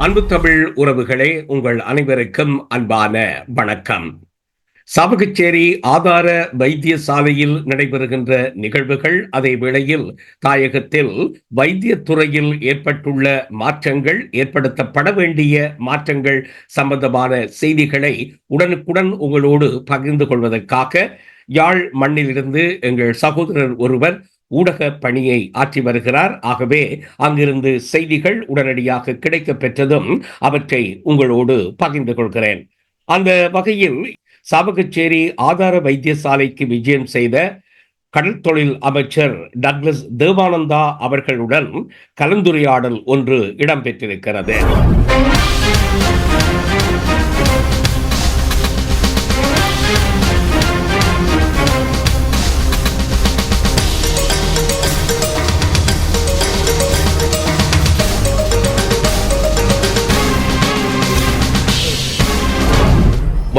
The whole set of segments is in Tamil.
அன்பு தமிழ் உறவுகளே உங்கள் அனைவருக்கும் அன்பான வணக்கம். சாவகச்சேரி ஆதார வைத்தியசாலையில் நடைபெறுகின்ற நிகழ்வுகள் அதே வேளையில் தாயகத்தில் வைத்தியத்துறையில் ஏற்பட்டுள்ள மாற்றங்கள் ஏற்படுத்தப்பட வேண்டிய மாற்றங்கள் சம்பந்தமான செய்திகளை உடனுக்குடன் உங்களோடு பகிர்ந்து கொள்வதற்காக யாழ் மண்ணிலிருந்து எங்கள் சகோதரர் ஒருவர் ஊடக பணியை ஆற்றி வருகிறார். ஆகவே அங்கிருந்து செய்திகள் உடனடியாக கிடைக்க பெற்றதும் அவற்றை உங்களோடு பகிர்ந்து கொள்கிறேன். அந்த வகையில் சாவகச்சேரி ஆதார வைத்தியசாலைக்கு விஜயம் செய்த கடல் தொழில் அமைச்சர் டக்ளஸ் தேவானந்தா அவர்களுடன் கலந்துரையாடல் ஒன்று இடம்பெற்றிருக்கிறது.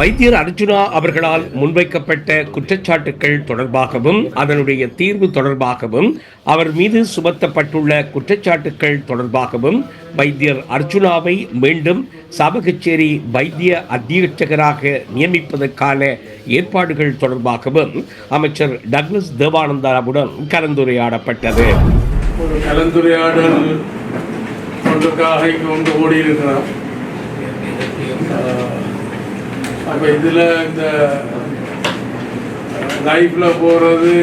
வைத்தியர் அர்ஜுனா அவர்களால் முன்வைக்கப்பட்ட குற்றச்சாட்டுகள் தொடர்பாகவும் அதனுடைய தீர்வு தொடர்பாகவும் அவர் மீது சுமத்தப்பட்டுள்ள குற்றச்சாட்டுகள் தொடர்பாகவும் வைத்தியர் அர்ஜுனாவை மீண்டும் சாபகச்சேரி வைத்திய அத்தியட்சகராக நியமிப்பதற்கான ஏற்பாடுகள் தொடர்பாகவும் அமைச்சர் டக்ளஸ் தேவானந்தாவுடன் கலந்துரையாடப்பட்டது. ஒரு கலந்துரையாடல் ஒன்றுக்காக அப்போ இதில் இந்த லைஃப்பில் போகிறது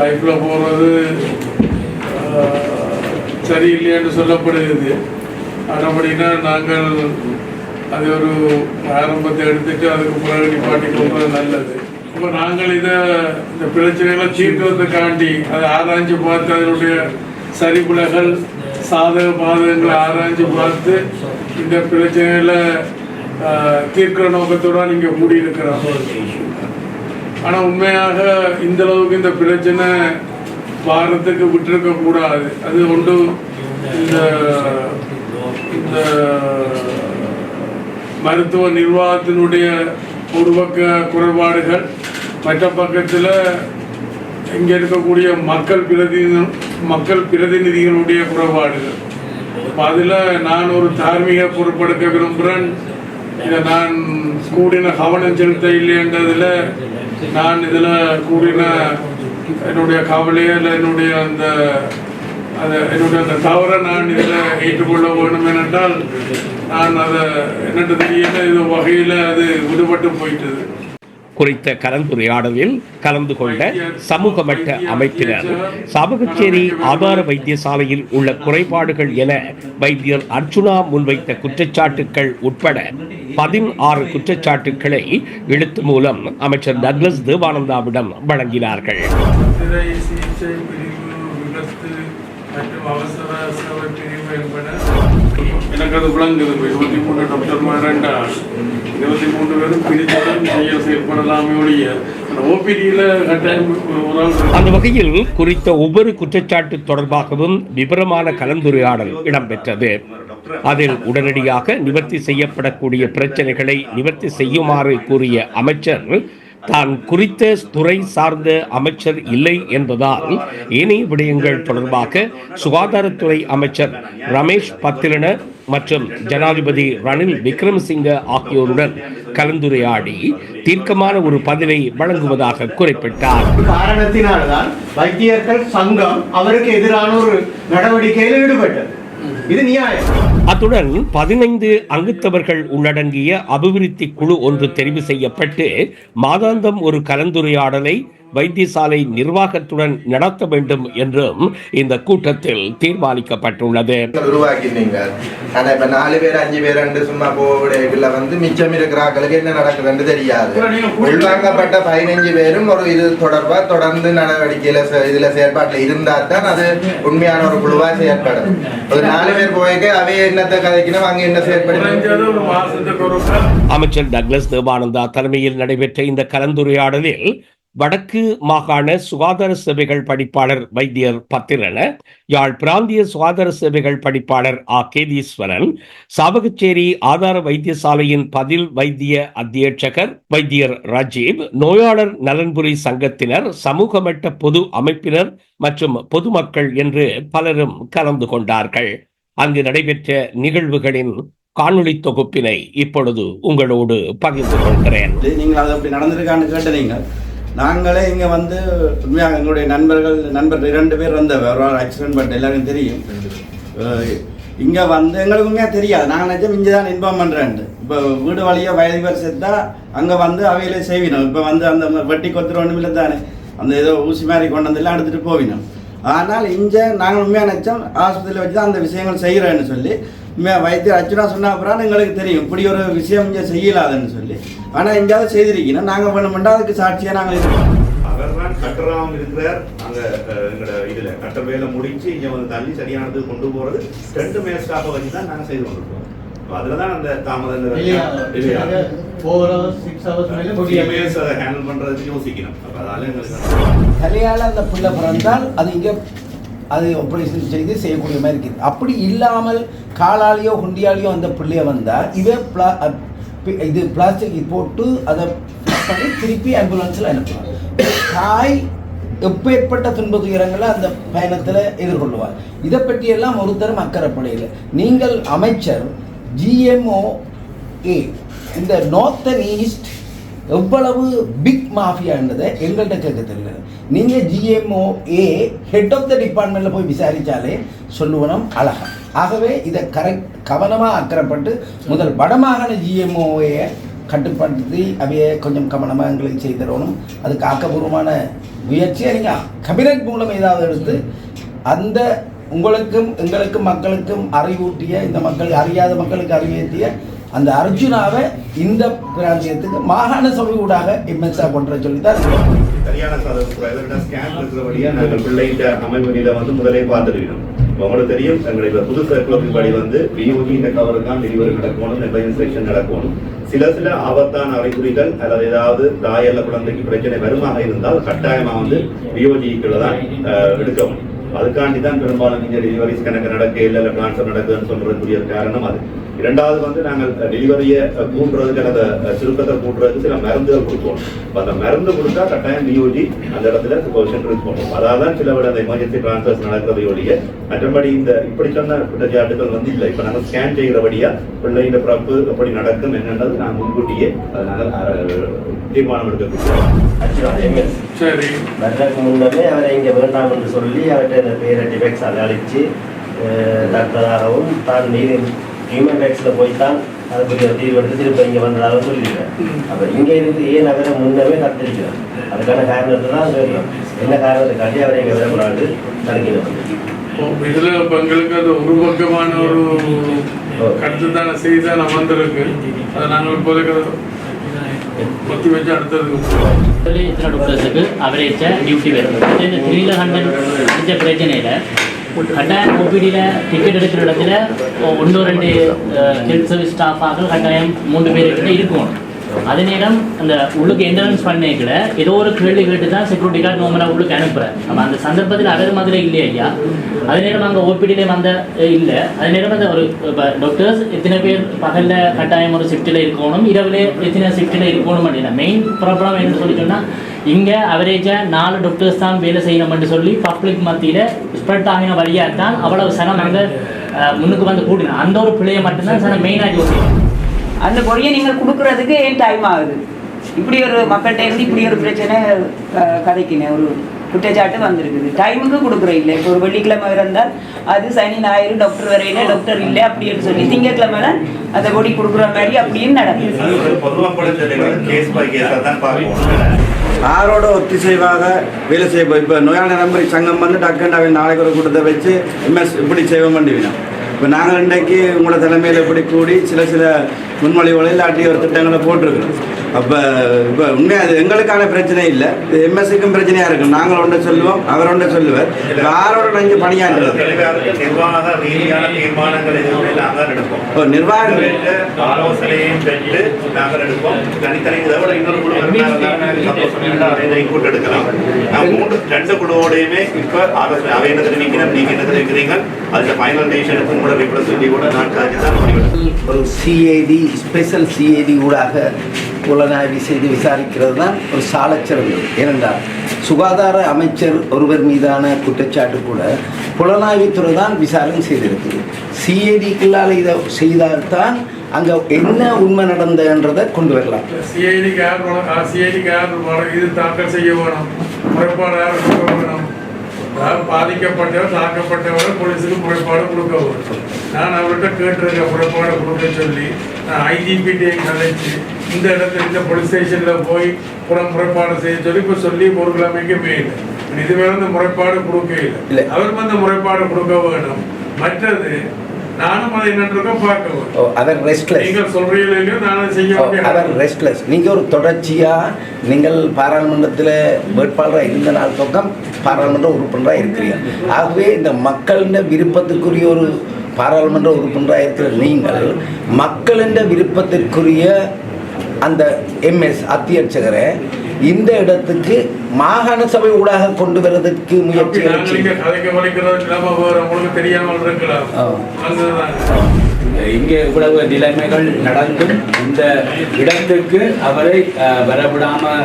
லைஃப்பில் போகிறது சரியில்லைன்னு சொல்லப்படுகிறது. அப்படின்னா நாங்கள் அது ஒரு ஆரம்பத்தை எடுத்துட்டு அதுக்கு பிறகு நிப்பாட்டி கொள்வது நல்லது. இப்போ நாங்கள் இதை இந்த பிரச்சனைகளை தீர்க்கிறதுக்காண்டி அதை ஆராய்ஞ்சு பார்த்து அதனுடைய சரிபுலகள் சாதக பாதகங்களை ஆராய்ஞ்சு பார்த்து இந்த பிரச்சனைகளை தீர்க்கிற நோக்கத்தோட நீங்கள் கூடியிருக்கிறாங்க ஆனால் உண்மையாக இந்த அளவுக்கு இந்த பிரச்சனை வாரத்துக்கு விட்டுருக்கக்கூடாது அது ஒன்று இந்த இந்த மருத்துவ நிர்வாகத்தினுடைய ஒரு பக்க குறைபாடுகள் மற்ற பக்கத்தில் இங்கே இருக்கக்கூடிய மக்கள் பிரதிநிதி மக்கள் பிரதிநிதிகளுடைய குறைபாடுகள். அதில் நான் ஒரு தார்மீக பொறுப்பெடுக்க விரும்புகிறேன் இதை நான் கூடின கவனம் செலுத்த இல்லைன்றதில் நான் இதில் கூடின என்னுடைய கவலையை இல்லை என்னுடைய அந்த அதை என்னுடைய அந்த தவறை நான் இதில் ஏற்றுக்கொள்ள வேணும் என்றால் நான் அதை என்னென்று தெரியல இது வகையில் அது விடுபட்டு போயிட்டது. குறித்த கலந்துரையாடலில் கலந்து கொண்ட சமூக மட்ட அமைப்பினர் சாபகச்சேரி ஆதார வைத்தியசாலையில் உள்ள குறைபாடுகள் என வைத்தியர் அர்ஜுனா முன்வைத்த குற்றச்சாட்டுகள் உட்பட பதினாறு குற்றச்சாட்டுகளை எழுத்து மூலம் அமைச்சர் டக்ளஸ் தேவானந்தாவிடம் வழங்கினார்கள். எனக்கு அது விளங்குது. இருபத்தி மூணு டாக்டர் ரெண்டா இருபத்தி மூன்று பேரும் பிரிச்சுடன் செய்ய செயல்படலாமே ஒழிய ஓபிடியில் கட்டாயம் அந்த வகையில் குறித்த ஒவ்வொரு குற்றச்சாட்டு தொடர்பாகவும் விபரமான கலந்துரையாடல் இடம்பெற்றது. அதில் உடனடியாக நிவர்த்தி செய்யப்படக்கூடிய பிரச்சனைகளை நிவர்த்தி செய்யுமாறு கூறிய அமைச்சர் தான் குறித்த துறை சார்ந்த அமைச்சர் இல்லை என்பதால் ஏனைய விடயங்கள் தொடர்பாக சுகாதாரத்துறை அமைச்சர் ரமேஷ் பத்திரன மற்றும் ஜனாதிபதி ரணில் விக்ரமசிங்க ஆகியோருடன் கலந்துரையாடி தீர்க்கமான ஒரு பதிலை வழங்குவதாக குறிப்பிட்டார். காரணத்தினால்தான் வைத்தியர்கள் சங்கம் அவருக்கு எதிரான ஒரு நடவடிக்கையில் ஈடுபட்டது. இது நியாயம். அத்துடன் பதினைந்து அங்குத்தவர்கள் உள்ளடங்கிய அபிவிருத்தி குழு ஒன்று தெரிவு செய்யப்பட்டு மாதாந்தம் ஒரு கலந்துரையாடலை வைத்தியசாலை நிர்வாகத்துடன் நடத்த வேண்டும் என்றும் இந்த கூட்டத்தில் தீர்மானிக்கப்பட்டுள்ளது. உருவாக்கினீங்க ஆனா இப்ப நாலு பேர் அஞ்சு பேர் ரெண்டு சும்மா போகல வந்து மிச்சம் இருக்கிறாங்களுக்கு என்ன நடக்குதுன்னு தெரியாது. உள்வாங்கப்பட்ட பதினஞ்சு பேரும் ஒரு இது தொடர்பா தொடர்ந்து நடவடிக்கையில இதுல செயற்பாட்டுல இருந்தா தான் அது உண்மையான ஒரு குழுவா செயற்படும். ஒரு நாலு பேர் போய்க்க அவை என்னத்தை கதைக்கணும் அங்க என்ன செயற்படும்? அமைச்சர் டக்ளஸ் தேவானந்தா தலைமையில் நடைபெற்ற இந்த கலந்துரையாடலில் வடக்கு மாகாண சுகாதார சேவைகள் படிப்பாளர் வைத்தியர் பத்திரன யாழ் பிராந்திய சுகாதார சேவைகள் படிப்பாளர் ஆ. கேதீஸ்வரன் சாவகச்சேரி ஆதார வைத்தியசாலையின் பதில் வைத்திய அத்தியட்சகர் வைத்தியர் ராஜீவ் நோயாளர் நலன்புரி சங்கத்தினர் சமூகமட்ட பொது அமைப்பினர் மற்றும் பொதுமக்கள் என்று பலரும் கலந்து கொண்டார்கள். அங்கு நடைபெற்ற நிகழ்வுகளின் காணொளி தொகுப்பினை இப்பொழுது உங்களோடு பகிர்ந்து கொள்கிறேன். நீங்கள் அது அப்படி நடந்திருக்கான்னு கேட்ட நீங்கள் இங்கே வந்து உண்மையாக எங்களுடைய நண்பர்கள் நண்பர் இரண்டு பேர் வந்தவர். ஒரு ஆக்சிடென்ட் பட் எல்லாருக்கும் தெரியும். இங்கே வந்து எங்களுக்கு உண்மையாக தெரியாது. நாங்கள் நினச்சோம் இங்கே தான் இன்ஃபார்ம் பண்ணுறேன் இப்போ வீடு வழியாக வயதுவர் செத்தா அங்கே வந்து அவையிலே செய்வினோம். இப்போ வந்து அந்த வெட்டி கொத்துற ஒன்றும் இல்லை தானே. அந்த ஏதோ ஊசி மாதிரி கொண்டு வந்து எல்லாம் எடுத்துகிட்டு போவினோம். ஆனால் இங்கே நாங்கள் உண்மையாக நினச்சோம் ஆஸ்பத்திரியில் வச்சு தான் அந்த விஷயங்கள் செய்கிறேன்னு சொல்லி வைத்தியர் அச்சுனா சொன்ன அப்புறம் எங்களுக்கு தெரியும். இப்படி ஒரு விஷயம் இங்கே செய்யலாதுன்னு சொல்லி. ஆனால் எங்கேயாவது செய்திருக்கீங்கன்னா நாங்கள் வேணுமெண்டா அதுக்கு சாட்சியாக நாங்கள் இருக்கோம் அவர் தான் கட்டுறாம இருக்கிறார். அங்க எங்களோட இதுல கட்ட வேலை முடிச்சு இங்க வந்து தள்ளி சரியானது கொண்டு போறது ரெண்டு மே ஸ்டாஃபை வச்சு தான் நாங்க செய்து கொண்டிருக்கோம். அப்ப அதுலதான் அந்த தாமதம் ஹேண்டில் பண்றதுக்கு யோசிக்கணும். அப்ப அதால எங்களுக்கு தலையால் அந்த பிள்ளை பிறந்தால் அது இங்கே அது ஆப்ரேஷன் செய்து செய்யக்கூடிய மாதிரி இருக்குது. அப்படி இல்லாமல் காலாலேயோ குண்டியாலேயோ அந்த பிள்ளைய வந்தால் இதே பிளா பி- இது பிளாஸ்டிக் போட்டு அதை பண்ணி திருப்பி ஆம்புலன்ஸில் அனுப்பலாம் தாய் எப்பேற்பட்ட துன்ப துயரங்களை அந்த பயணத்தில் எதிர்கொள்வார் இதை பற்றியெல்லாம் ஒருத்தரும் அக்கறைப்படையில் நீங்கள் அமைச்சர் ஜிஎம்ஓ ஏ இந்த நார்த்தன் ஈஸ்ட் எவ்வளவு பிக் மாஃபியான்றதை எங்கள்கிட்ட கேட்க தெரியல. நீங்கள் GMO A head of the டிபார்ட்மெண்ட்டில் போய் விசாரித்தாலே சொல்லுவனம் அழகா. ஆகவே இதை கரெக்ட் கவனமாக அக்கறப்பட்டு முதல் வடமாகாண ஜிஎம்ஓயை கட்டுப்படுத்தி அவைய கொஞ்சம் கவனமாக எங்களுக்கு செய்து தரணும். அதுக்கு ஆக்கப்பூர்வமான முயற்சியை நீங்கள் கபினட் மூலம் ஏதாவது எடுத்து அந்த உங்களுக்கும் எங்களுக்கும் மக்களுக்கும் அறிவூட்டிய இந்த மக்கள் அறியாத மக்களுக்கு அறிவேற்றிய அந்த அர்ஜுனாவை இந்த பிராந்தியத்துக்கு மாகாண சபை ஊடாக எம்எஸ்ஆ கொண்டு சொல்லித்தான் சரியான ஸ்கேன் இருக்கிறபடியா நாங்கள் பிள்ளைகிட்ட அமைவெளியில வந்து முதலே பார்த்துருக்கணும் உங்களுக்கு தெரியும் எங்களுக்கு புது சர்க்குலரின் படி வந்து பிஓஜி இந்த கவர் தான் டெலிவரி நடக்கணும் இந்த இன்ஸ்பெக்ஷன் நடக்கணும். சில சில ஆபத்தான அறிகுறிகள் அல்லது ஏதாவது தாய் அல்ல குழந்தைக்கு பிரச்சனை வருமாக இருந்தால் கட்டாயமா வந்து பிஓஜிக்குள்ள தான் அஹ், எடுக்க முடியும். அதுக்காண்டி தான் பெரும்பாலும் இங்க டெலிவரிஸ் கணக்கு நடக்க இல்லை இல்லை டிரான்ஸ்ஃபர் நடக்குதுன்னு சொல்றதுக்குரிய காரணம் அது. இரண்டாவது வந்து நாங்கள் டெலிவரியை கூட்டுறதுக்கு அந்த சுருக்கத்தை கூட்டுறதுக்கு சில மருந்துகள் கொடுப்போம். அந்த மருந்து கொடுத்தா கட்டாயம் பிஓஜி அந்த இடத்துல பொசிஷன் இருக்கும் அதாவது தான் சில விட அந்த எமர்ஜென்சி டிரான்ஸ்ஃபர்ஸ் நடக்கிறதை ஒழிய மற்றபடி இந்த இப்படி சொன்ன குற்றச்சாட்டுகள் வந்து இல்லை. இப்ப நாங்கள் ஸ்கேன் செய்கிறபடியா பிள்ளைங்க பிறப்பு எப்படி நடக்கும் என்னன்றது நான் முன்கூட்டியே அதை நாங்கள் அஹ், தீர்மானம் எடுக்கக்கூடிய சரி. வர்றதுக்கு முன்னமே அவரை இங்கே வேண்டாம் என்று சொல்லி அவர்கிட்ட இந்த பேரை டிபெக்ஸ் அழிச்சு டாக்டராகவும் தான் நீதி ஹியூமன் ரைட்ஸில் போய் தான் அதுக்குரிய தீர்வு எடுத்து திரும்ப இங்கே வந்ததாக சொல்லியிருக்கேன் அப்போ இங்கே இருந்து ஏன் அவரை முன்னமே கத்திருக்கிறோம் அதுக்கான காரணத்தை தான் சொல்லியும் என்ன காரணத்துக்காண்டி அவரை இங்கே விடக்கூடாது தடுக்கிறோம் இப்போ இதுல எங்களுக்கு அது ஒரு பக்கமான ஒரு கருத்து தானே செய்தி தானே வந்திருக்கு. அதை நாங்கள் இப்போதைக்கு ஒத்தி வச்சு அடுத்ததுக்கு போகிறோம் சொல்லி இத்தனை டாக்டர்ஸுக்கு அவரேஜ டியூட்டி வரும் இந்த த்ரீல ஹண்ட்ரட் இந்த பிரச்சனையில் கட்டாயம் ஓபிடியில் டிக்கெட் எடுக்கிற இடத்துல ஒன்று ரெண்டு ஹெல்த் சர்வீஸ் ஸ்டாஃபாக கட்டாயம் மூன்று பேர் கிட்ட இருக்கணும் அதே நேரம் அந்த உள்ளுக்கு என்ட்ரன்ஸ் பண்ணிக்கல ஏதோ ஒரு கேள்வி கேட்டு தான் செக்யூரிட்டி கார்டு நோமராக உள்ளுக்கு அனுப்புகிறேன் நம்ம அந்த சந்தர்ப்பத்தில் அவர் மாதிரி இல்லையா ஐயா? அதே நேரம் அங்கே ஓபிடியில் வந்த இல்லை. அதே நேரம் அந்த ஒரு இப்போ டாக்டர்ஸ் எத்தனை பேர் பகலில் கட்டாயம் ஒரு ஷிஃப்ட்டில் இருக்கணும் இரவில் எத்தனை ஷிஃப்ட்டில் இருக்கணும் அப்படின்னா மெயின் ப்ராப்ளம் என்னன்னு சொல்லி சொன்னால் இங்கே அவரேஜாக நாலு டாக்டர்ஸ் தான் வேலை செய்யணும்னு சொல்லி பப்ளிக் மத்தியில் ஸ்ப்ரெட் ஆகின வழியாக தான் அவ்வளவு சனம் அங்கே முன்னுக்கு வந்து கூட்டினா அந்த ஒரு பிள்ளையை மட்டும்தான் சனம் மெயினாக யோசிக்கணும் அந்த பொடியை நீங்கள் கொடுக்கறதுக்கு ஏன் டைம் ஆகுது? இப்படி ஒரு மக்கள்கிட்ட இருந்து இப்படி ஒரு பிரச்சனை க- கதைக்கின ஒரு குற்றச்சாட்டு வந்திருக்குது. டைமுக்கு கொடுக்குற இல்லை. இப்போ ஒரு வெள்ளிக்கிழமை இருந்தால் அது சனி ஞாயிறு டாக்டர் வரையில டாக்டர் இல்லை அப்படின்னு சொல்லி திங்கட்கிழமை தான் அந்த பொடி கொடுக்குற மாதிரி அப்படின்னு நடக்குது. யாரோட ஒத்திசைவாக வேலை செய்ய இப்போ நோயாளி நம்பர் சங்கம் வந்து அவங்க நாளைக்கு ஒரு கூட்டத்தை வச்சு எம்எஸ் இப்படி செய்வோம் பண்ணிவினோம் இப்போ நாங்கள் இன்றைக்கு உங்களோட தலைமையில் இப்படி கூடி சில சில முன்மொழிகளை இல்லாட்டி ஒரு திட்டங்களை போட்டிருக்கிறோம் அப்போ இப்போ உண்மையாக அது எங்களுக்கான பிரச்சனை இல்லை. இது எம்எஸ்சிக்கும் பிரச்சனையாக இருக்கும். நாங்கள் ஒன்றை சொல்லுவோம் அவர் ஒன்றை சொல்லுவார். இப்ப யாரோட நஞ்சு பணியாற்றுறது. நிர்வாக ரீதியான தீர்மானங்கள் எதுவும் நாங்கள் எடுப்போம். ஓ நிர்வாகம் ஆலோசனையும் பெற்று நாங்கள் எடுப்போம். தனித்தனி இதை விட இன்னொரு குழு இன்புட் எடுக்கலாம். நான் மூன்று ரெண்டு குழுவோடையுமே இப்ப ஆலோசனை அவை என்ன தெரிவிக்கணும் நீங்க என்ன தெரிவிக்கிறீங்க அதுல ஃபைனல் டேஷனுக்கு உங்களோட ரிப்ரஸன்டேட்டிவ் நான் ஒரு சிஐடி ஸ்பெஷல் சிஐடி ஊடாக புலனாய்வு செய்து விசாரிக்கிறது தான் ஒரு சாலச்சிறந்தது ஏனென்றால் சுகாதார அமைச்சர் ஒருவர் மீதான குற்றச்சாட்டு கூட புலனாய்வுத்துறை தான் விசாரணை செய்திருக்குது சிஐடிக்குள்ளால் இதை செய்தால்தான் அங்கே என்ன உண்மை நடந்ததுன்றதை கொண்டு வரலாம். சிஐடிக்கு யார் சிஐடிக்கு யார் இது தாக்கல் செய்ய வேணும். முறைப்பாடு யார் பாதிக்கப்பட்டவர் தாக்கப்பட்டவர் போலீஸுக்கு முறைப்பாடு கொடுக்க நான் அவர்கிட்ட கேட்டிருக்கேன் முறைப்பாடு கொடுக்க சொல்லி. நான் ஐஜிபிட்டையும் கலைச்சு இந்த இடத்துல இந்த போலீஸ் ஸ்டேஷனில் போய் புறம் முறைப்பாடு செய்ய சொல்லி இப்போ சொல்லி ஒரு கிழமைக்கு மேல. இதுவே வந்து முறைப்பாடு கொடுக்க இல்லை. இல்லை. அவர் வந்து முறைப்பாடு கொடுக்க வேணும். மற்றது நானும் அதை என்னன்றதை பார்க்க வேணும் ஓ, அவர் ரெஸ்ட்லெஸ் நீங்கள் சொல்றீங்களோ செய்ய ரெஸ்ட்லெஸ் நீங்கள் ஒரு தொடர்ச்சியாக நீங்கள் பாராளுமன்றத்தில் வேட்பாளராக இருந்த நாள் பக்கம் பாராளுமன்ற உறுப்பினராக இருக்கிறீங்க ஆகவே இந்த மக்களின் விருப்பத்துக்குரிய ஒரு பாராளுமன்ற உறுப்பினராக இருக்கிற நீங்கள் மக்களின் விருப்பத்திற்குரிய அந்த எம்எஸ் அத்தியட்சகரை இந்த இடத்துக்கு மாகாண சபை ஊடாக கொண்டு வேற உங்களுக்கு தெரியாமல் இருக்கலாம். இங்கே இவ்வளவு நிலைமைகள் நடந்தும் இந்த இடத்துக்கு அவரை வரவிடாமல்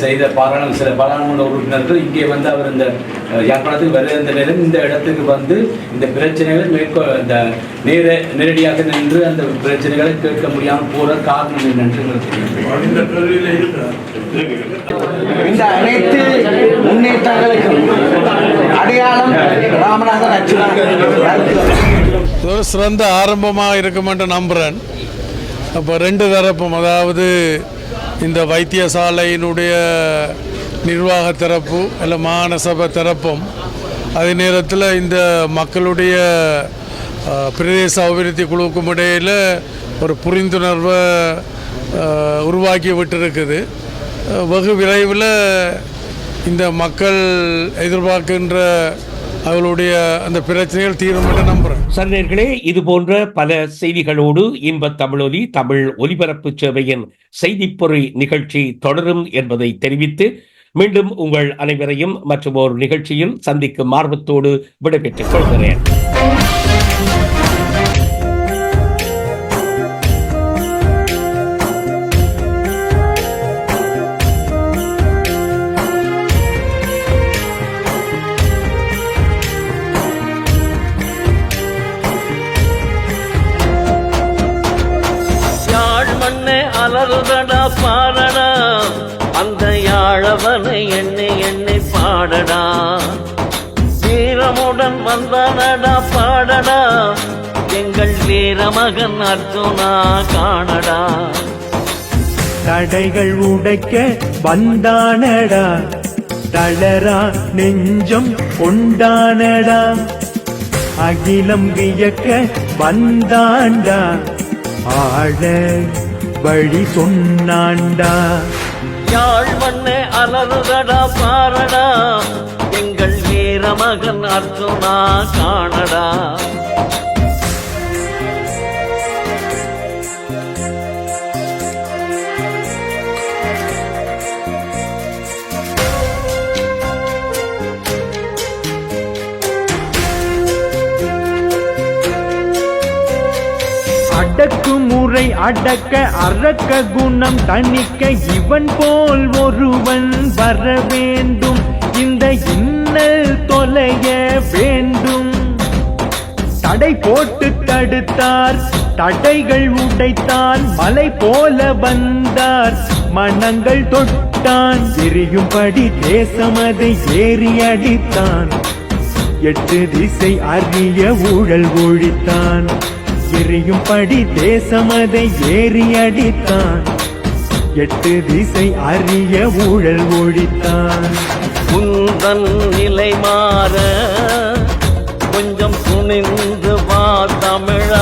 செய்த பாராளுமன்ற சில பாராளுமன்ற உறுப்பினர்கள் இங்கே வந்து அவர் இந்த அஹ், யாழ்ப்பாணத்துக்கு வர இந்த நேரம் இந்த இடத்துக்கு வந்து இந்த பிரச்சனைகளை மேற்கொ இந்த நேர நேரடியாக நின்று அந்த பிரச்சனைகளை கேட்க முடியாமல் போகிற காரணம் என்னென்று இந்த அனைத்து முன்னேற்றங்களுக்கும் அடையாளம் ராமநாதன் அச்சுதான் ஒரு சிறந்த ஆரம்பமாக இருக்கும் என்று நம்புகிறேன் அப்போ ரெண்டு தரப்பும் அதாவது இந்த வைத்தியசாலையினுடைய நிர்வாக தரப்பு இல்லை மாநசபை திறப்பும் தரப்பும் அதே நேரத்தில் இந்த மக்களுடைய பிரதேச அபிவிருத்தி குழுவுக்கும் இடையில் ஒரு புரிந்துணர்வை உருவாக்கி விட்டிருக்குது. வெகு விரைவில் இந்த மக்கள் எதிர்பார்க்கின்ற அவர்களுடைய அந்த பிரச்சனைகள் தீரும் என்று நம்புகிறேன் சர்ணர்களே இது போன்ற பல செய்திகளோடு இன்பத் தமிழொலி தமிழ் ஒலிபரப்பு சேவையின் செய்திப்பொறி நிகழ்ச்சி தொடரும் என்பதை தெரிவித்து மீண்டும் உங்கள் அனைவரையும் மற்றும் ஒரு நிகழ்ச்சியில் சந்திக்கும் ஆர்வத்தோடு விடைபெற்றுக் கொள்கிறேன். பாடடா. எங்கள் வீரமகன் அர்ஜுனா காணடா. தடைகள் உடைக்க வந்தானடா. தளரா நெஞ்சம் கொண்டானடா. அகிலம் வியக்க வந்தாண்டா. ஆழ வழி சொன்னாண்டா. யாழ் மண்ணே அலறுதடா பாரடா. எங்கள் வீரமகன் அர்ஜுனா காணடா. அடக்குமுறை அடக்க அறக்க குணம் தணிக்க இவன் போல் ஒருவன் வர வேண்டும். இந்த இன்னல் தொலைய வேண்டும். தடை போட்டு தடுத்தார் தடைகள் உடைத்தான் மலை போல வந்தார் மனங்கள் தொட்டான். எரியும்படி தேசமதை ஏறி அடித்தான். எட்டு திசை அறிய ஊழல் ஒழித்தான். எரியும்படி தேசமதை ஏறி அடித்தான். எட்டு திசை அறிய ஊழல் ஒழித்தான். குந்தன் நிலை மாற கொஞ்சம் துணிந்து வா தமிழா.